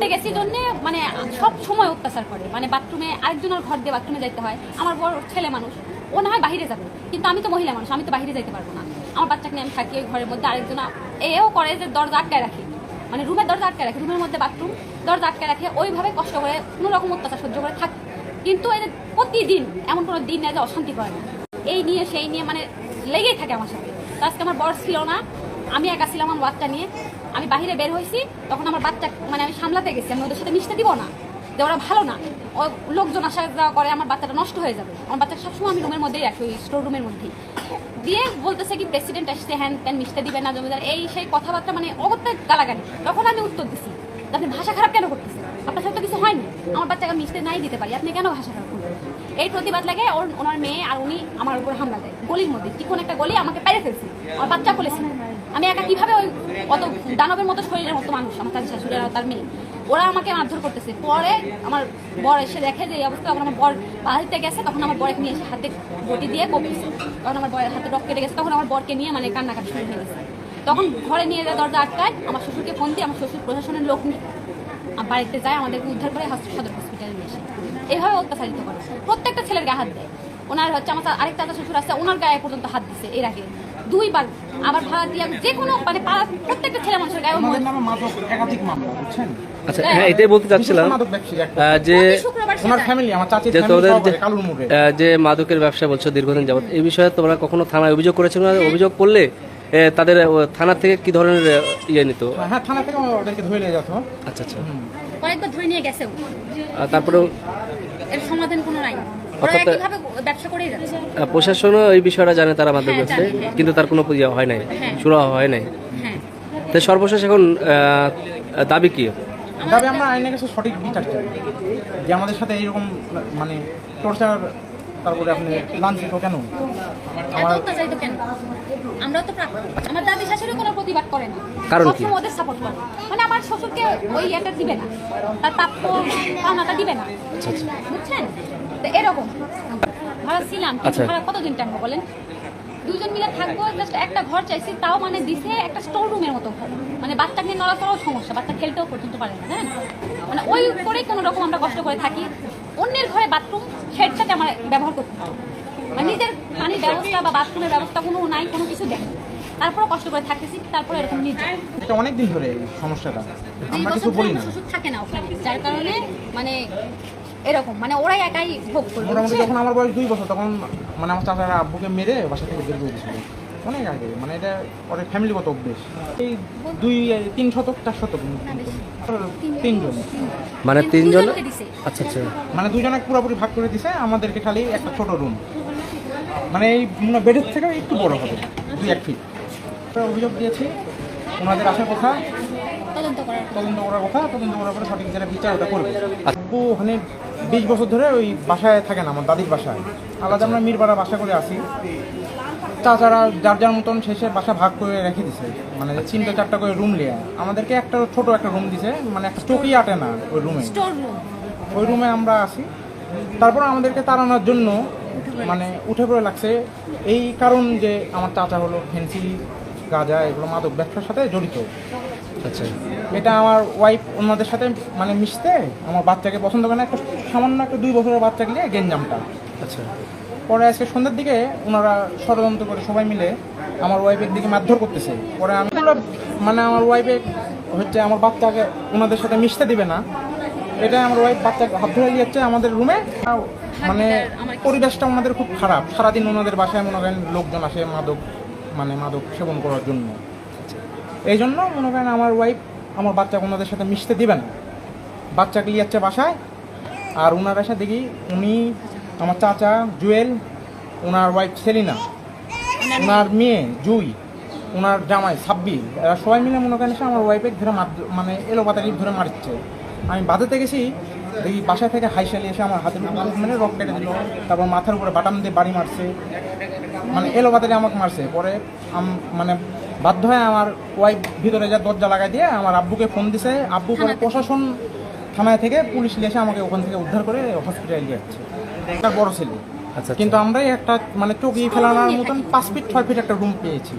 পড়তে গেছি জন্য মানে সব সময় অত্যাচার করে। মানে বাথরুমে আরেকজনের ঘর দিয়ে বাথরুমে যাইতে হয়। আমার বড় ছেলে মানুষ, ও না হয় বাইরে যাবে। কিন্তু আমি তো মহিলা মানুষ, আমি তো বাইরে যাইতে পারব না। আমার বাচ্চাকে নিয়ে আমি থাকি ওই ঘরের মধ্যে, আরেকজন এও করে যে দরজা আটকায় রাখে। মানে রুমের দরজা আটকে রাখে, রুমের মধ্যে বাথরুম, দরজা আটকে রাখে, ওইভাবে কষ্ট করে কোনো রকম অত্যাচার সহ্য করে থাকে। কিন্তু এই যে প্রতিদিন, এমন কোনো দিন নেই যে অশান্তি করে না। এই নিয়ে, সেই নিয়ে মানে লেগেই থাকে আমার সাথে। আজকে আমার বর ছিল না, আমি একা ছিলাম আমার বাচ্চা নিয়ে। আমি বাহিরে বের হয়েছি, তখন আমার বাচ্চা মানে আমি সামলাতে গেছি, আমি ওদের সাথে মিশতে দিব না, যে ওরা ভালো না। ও লোকজন আসা যাওয়া করে, আমার বাচ্চাটা নষ্ট হয়ে যাবে। আমার বাচ্চা সবসময় আমি রুমের মধ্যেই রাখি, ওই স্টোর রুমের মধ্যেই। দিয়ে বলতেছে কি প্রেসিডেন্ট আসছে, হ্যান ত্যান মিশতে দিবে না, জমিদার। এই সেই কথাবার্তা মানে অগত্যা গালাগালি। তখন আমি উত্তর দিছি আপনি ভাষা খারাপ কেন করতেছেন আপনার সাথে তো কিছু হয়নি আমার বাচ্চাকে মিশতে নাই দিতে পারি। আপনি কেন ভাষা করবেন এই প্রতিবাদ লাগে ওর ওনার মেয়ে আর উনি আমার উপর হামলা দেয়। গলির মধ্যে। কি কোন একটা গলি আমাকে পেরে ফেলছে। আমার বাচ্চা বলেছে আমি একা কীভাবে ওই অত দানবের মতো শরীরের মতো মানুষ? আমার তার শাশুড়ি আর তার মেয়ে। ওরা আমাকে মারধর করতেছে। পরে আমার বর এসে দেখে যে এই অবস্থা। তখন আমার বর বাড়িতে গেছে। তখন আমার বরকে নিয়ে এসে হাতে বটি দিয়ে কপিছে। তখন আমার বরের হাতে রক কেটে গেছে। তখন আমার বরকে নিয়ে মানে কান্নাকাটি শুরু হয়ে গেছে। তখন ঘরে নিয়ে যায় দরজা আটকায়। আমার শ্বশুরকে ফোন দিয়ে আমার শ্বশুর প্রশাসনের লোক নিয়ে বাড়িতে যায় আমাদেরকে উদ্ধার করে সদর হসপিটালে নিয়ে আসে। এইভাবে অত্যাচারিত করে। প্রত্যেকটা ছেলের গায়ে হাত দেয়। ওনার হচ্ছে আমার আরেকটা চাচা শ্বশুর আছে ওনার গায়ে পর্যন্ত হাত দিছে এর আগে। দুইবার আবার ভাড়া দিয়ে যে কোনো মানে প্রত্যেকটা ছেলে মানুষের গায়ে আমাদের নামে মাদক একাধিক মামলা বুঝছেন? আচ্ছা হ্যাঁ এটাই বলতে চাচ্ছিলাম যে মাদকের ব্যবসা বলছো দীর্ঘদিন যাবত এই বিষয়ে তোমরা কখনো থানায় অভিযোগ করেছ না অভিযোগ করলে তাদের থানা থেকে কি ধরনের ইয়ে নিত? হ্যাঁ থানা থেকে ওদেরকে ধরে নিয়ে যেত আচ্ছা আচ্ছা। কয়েকবার ধরে নিয়ে গেছে তারপরে এর সমাধান কোনো নাই। প্রশাসনও এই বিষয়টা জানে তারা মাদক হ্যাঁ, জানে, হ্যাঁ। কিন্তু তার কোনো ইয়ে হয় নাই হ্যাঁ। শুরু হয় নাই। হ্যাঁ। তো সর্বশেষ এখন দাবি কি? তবে আমরা আইনের কাছে সঠিক বিচার চাই। যে আমাদের সাথে এইরকম মানে টর্চার তারপরে আপনি লাঞ্ছিত কেন? আমার আমরাও তো আমার দাদি শাশুড়ি কোনো প্রতিবাদ করে না। কারণ কি? ওদের সাপোর্ট করে। মানে আমার শ্বশুরকে ওই ইয়েটা দিবে না। তার প্রাপ্য পাওনাটা দিবে না। আচ্ছা, বুঝছেন? তো এরকম। ভাড়া ছিলাম আচ্ছা। ভাড়া কতদিন টানবো বলেন? দুজন মিলে থাকব জাস্ট একটা ঘর চাইছি তাও মানে দিছে একটা স্টোর রুমের মতো ঘর। মানে বাচ্চাকে নিয়ে নড়াচড়াও সমস্যা বাচ্চা খেলতেও পর্যন্ত পারে না জানেন? মানে ওই করেই কোনো রকম আমরা কষ্ট করে থাকি। অন্যের ঘরে বাথরুম সেটাতে আমার ব্যবহার করতে হয় মানে নিজের পানির ব্যবস্থা বা বাথরুমের ব্যবস্থা কোনো নাই কোনো কিছু দেয় না। তারপরেও কষ্ট করে থাকতেছি তারপরে এরকম নিজে এটা অনেক দিন ধরে সমস্যাটা। আমরা কিছু বলি না। শ্বশুর থাকে না ওখানে যার কারণে মানে এরকম মানে ওরাই একাই ভোগ করবে মোটামুটি যখন আমার বয়স দুই বছর তখন মানে আমার চাচারা আব্বুকে মেরে বাসা থেকে বের করে দিয়েছিল। অনেক আগে মানে এটা ওদের ফ্যামিলিগত অভ্যেস। এই দুই তিন শতক চার শতক তিনজন। মানে তিনজন দুজনকে আচ্ছা আচ্ছা। মানে দুজনে পুরোপুরি ভাগ করে দিছে আমাদেরকে খালি একটা ছোট রুম মানে এই মনে বেডের থেকে একটু বড় হবে দুই এক ফিট অভিযোগ দিয়েছি ওনাদের আসার কথা তদন্ত করার কথা। তদন্ত করার পরে সঠিক যারা বিচার ওটা করবে। ওখানে বিশ বছর ধরে ওই বাসায় থাকেন আমার দাদির বাসায়। আলাদা আমরা মিরপাড়া বাসা করে আসি। তাছাড়া যার যার মতন শেষে বাসা ভাগ করে রেখে দিছে। মানে তিনটা চারটা করে রুম লিয়ে আমাদেরকে একটা ছোট একটা রুম দিছে মানে একটা স্টোকি আটে না ওই রুমে ওই রুমে আমরা আসি। তারপর আমাদেরকে তাড়ানোর জন্য মানে উঠে পড়ে লাগছে। এই কারণ যে আমার চাচা হলো ফেন্সি গাঁজা এগুলো মাদক ব্যবসার সাথে জড়িত। আচ্ছা। এটা আমার ওয়াইফ অন্যদের সাথে মানে মিশতে আমার বাচ্চাকে পছন্দ করে না একটা সামান্য একটা দুই বছরের বাচ্চাকে নিয়ে গেঞ্জামটা। আচ্ছা। পরে আজকে সন্ধ্যের দিকে ওনারা ষড়যন্ত্র করে সবাই মিলে আমার ওয়াইফের দিকে মারধর করতেছে। পরে আমি মানে আমার ওয়াইফে হচ্ছে আমার বাচ্চাকে ওনাদের সাথে মিশতে দিবে না। এটা আমার ওয়াইফ বাচ্চাকে হাত ধরে যাচ্ছে আমাদের রুমে মানে পরিবেশটা ওনাদের খুব খারাপ। সারাদিন ওনাদের বাসায় মনে করেন লোকজন আসে মাদক মানে মাদক সেবন করার জন্য। এই জন্য মনে করেন আমার ওয়াইফ আমার বাচ্চাকে ওনাদের সাথে মিশতে দিবে না। বাচ্চাকে নিয়ে যাচ্ছে বাসায় আর ওনার এসে দেখি উনি আমার চাচা জুয়েল ওনার ওয়াইফ সেলিনা ওনার মেয়ে জুই ওনার জামাই সাব্বির এরা সবাই মিলে মনে করেন এসে আমার ওয়াইফে ধরে মার মানে এলো পাতারি ধরে মারছে। আমি বাঁধাতে গেছি দেখি বাসায় থেকে হাইশালি এসে আমার হাতের উপর মানে রক কেটে দিল তারপর মাথার উপরে বাটাম দিয়ে বাড়ি মারছে। মানে এলো পাতারি আমাকে মারছে। পরে আম- মানে বাধ্য হয়ে আমার ওয়াইফ ভিতরে যা দরজা লাগাই দিয়ে আমার আব্বুকে ফোন দিছে। আব্বু পরে প্রশাসন থানায় থেকে পুলিশ নিয়ে এসে আমাকে ওখান থেকে উদ্ধার করে হসপিটালে নিয়ে যাচ্ছে। একটা বড় ছেলে আচ্ছা কিন্তু আমরাই একটা মানে চকি ফেলানোর মতন পাঁচ ফিট ছয় ফিট একটা রুম পেয়েছি।